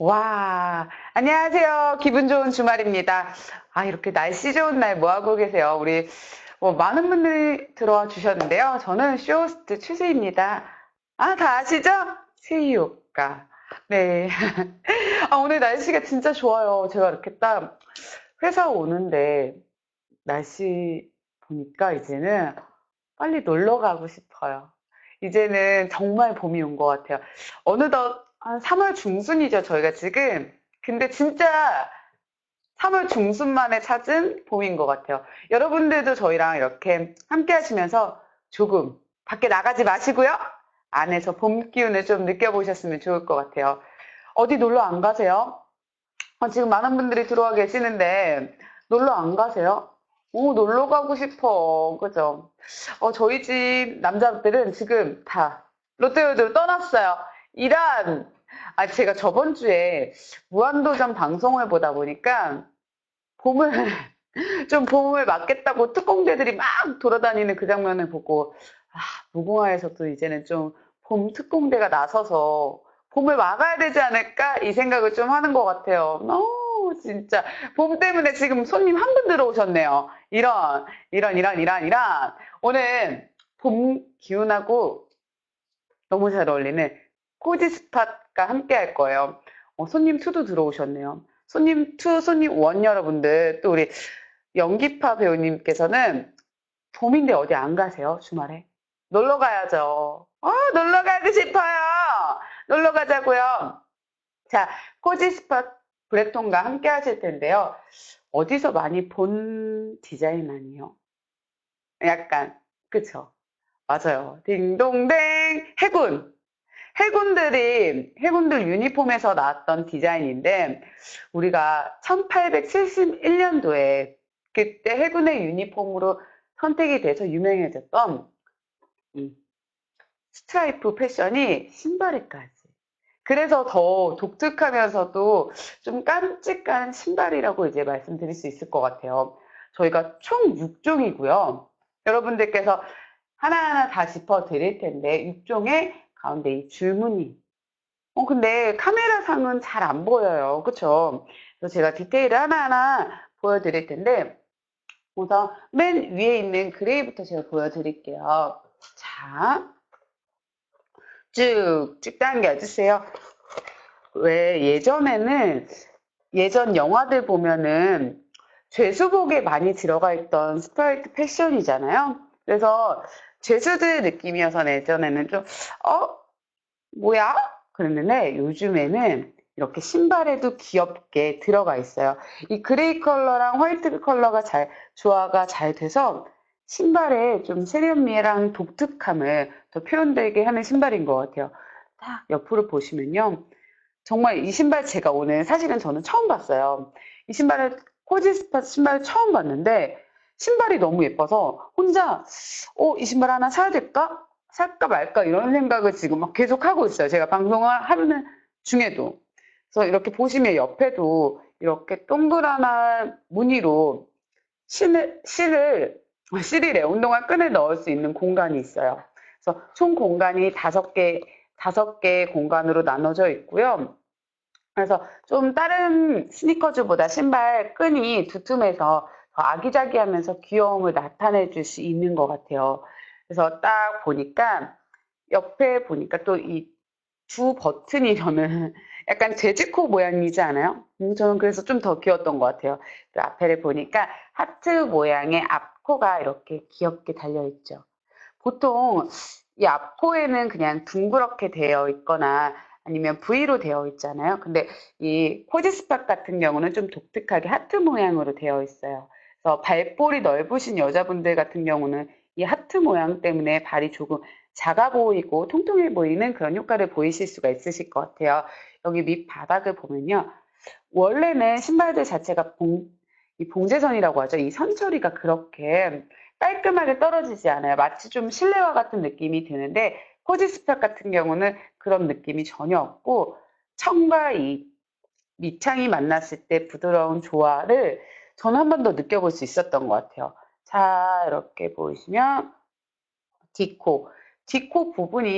와, 안녕하세요. 기분 좋은 주말입니다. 아, 이렇게 날씨 좋은 날 뭐 하고 계세요? 우리 뭐 많은 분들이 들어와 주셨는데요. 저는 쇼호스트 추세입니다. 아, 다 아시죠? 세이효과. 네. 아, 오늘 날씨가 진짜 좋아요. 제가 이렇게 딱 회사 오는데 날씨 보니까 이제는 빨리 놀러 가고 싶어요. 이제는 정말 봄이 온 것 같아요. 어느덧 한 3월 중순이죠, 저희가 지금. 근데 진짜 3월 중순만에 찾은 봄인 것 같아요. 여러분들도 저희랑 이렇게 함께 하시면서 조금 밖에 나가지 마시고요. 안에서 봄 기운을 좀 느껴보셨으면 좋을 것 같아요. 어디 놀러 안 가세요? 아, 지금 많은 분들이 들어와 계시는데 놀러 안 가세요? 오, 놀러 가고 싶어. 그죠? 어, 저희 집 남자들은 지금 다 롯데월드로 떠났어요. 이란! 아, 제가 저번 주에 무한도전 방송을 보다 보니까 봄을, 좀 봄을 맞겠다고 특공대들이 막 돌아다니는 그 장면을 보고, 아, 무궁화에서도 이제는 좀 봄 특공대가 나서서 봄을 막아야 되지 않을까? 이 생각을 좀 하는 것 같아요. 어, 진짜. 봄 때문에 지금 손님 한 분 들어오셨네요. 이런, 이런, 이런, 이런, 이런. 오늘 봄 기운하고 너무 잘 어울리는 코지 스팟과 함께 할 거예요. 어, 손님 2도 들어오셨네요. 손님 2, 손님 1 여러분들, 또 우리 연기파 배우님께서는 봄인데 어디 안 가세요? 주말에? 놀러 가야죠. 어, 놀러 가고 싶어요. 놀러 가자고요. 자, 코지 스팟 브레톤과 함께 하실 텐데요. 어디서 많이 본 디자인 아니에요? 약간, 그쵸? 맞아요. 딩동댕 해군. 해군들이 해군들 유니폼에서 나왔던 디자인인데 우리가 1871년도에 그때 해군의 유니폼으로 선택이 돼서 유명해졌던 이 스트라이프 패션이 신발에까지. 그래서 더 독특하면서도 좀 깜찍한 신발이라고 이제 말씀드릴 수 있을 것 같아요. 저희가 총 6종이고요. 여러분들께서 하나하나 다 짚어 드릴 텐데 6종에 가운데 이 줄무늬. 어, 근데 카메라 상은 잘 안 보여요. 그쵸? 그래서 제가 디테일을 하나하나 보여드릴 텐데, 우선 맨 위에 있는 그레이부터 제가 보여드릴게요. 자, 쭉쭉 당겨주세요. 왜 예전에는, 예전 영화들 보면은 죄수복에 많이 들어가 있던 스트라이트 패션이잖아요. 그래서 죄수들 느낌이어서 예전에는 좀, 어? 뭐야? 그랬는데 요즘에는 이렇게 신발에도 귀엽게 들어가 있어요. 이 그레이 컬러랑 화이트 컬러가 잘, 조화가 잘 돼서 신발에 좀 세련미랑 독특함을 더 표현되게 하는 신발인 것 같아요. 딱 옆으로 보시면요. 정말 이 신발 제가 오늘 사실은 저는 처음 봤어요. 이 신발을, 코지 스팟 신발을 처음 봤는데 신발이 너무 예뻐서 혼자 어, 이 신발 하나 사야 될까? 살까 말까 이런 생각을 지금 막 계속 하고 있어요. 제가 방송을 하는 중에도. 그래서 이렇게 보시면 옆에도 이렇게 동그란 무늬로 실을, 실을, 실이래. 운동화 끈을 넣을 수 있는 공간이 있어요. 그래서 총 공간이 다섯 개, 다섯 개 공간으로 나눠져 있고요. 그래서 좀 다른 스니커즈보다 신발 끈이 두툼해서 아기자기하면서 귀여움을 나타내 줄 수 있는 것 같아요. 그래서 딱 보니까 옆에 보니까 또이주 버튼이 저는 약간 재즈코 모양이지 않아요? 음, 저는 그래서 좀 더 귀여웠던 것 같아요. 그 앞에를 보니까 하트 모양의 앞코가 이렇게 귀엽게 달려있죠. 보통 이 앞코에는 그냥 둥그렇게 되어 있거나 아니면 V로 되어 있잖아요. 근데 이 코지스팟 같은 경우는 좀 독특하게 하트 모양으로 되어 있어요. 그래서 발볼이 넓으신 여자분들 같은 경우는 이 하트 모양 때문에 발이 조금 작아 보이고 통통해 보이는 그런 효과를 보이실 수가 있으실 것 같아요. 여기 밑바닥을 보면요. 원래는 신발들 자체가 봉, 이 봉제선이라고 하죠. 이 선처리가 그렇게 깔끔하게 떨어지지 않아요. 마치 좀 실내화 같은 느낌이 드는데 코지 스팟 같은 경우는 그런 느낌이 전혀 없고 청과 이 밑창이 만났을 때 부드러운 조화를 저는 한 번 더 느껴볼 수 있었던 것 같아요. 자, 이렇게 보시면 디코. 디코 부분이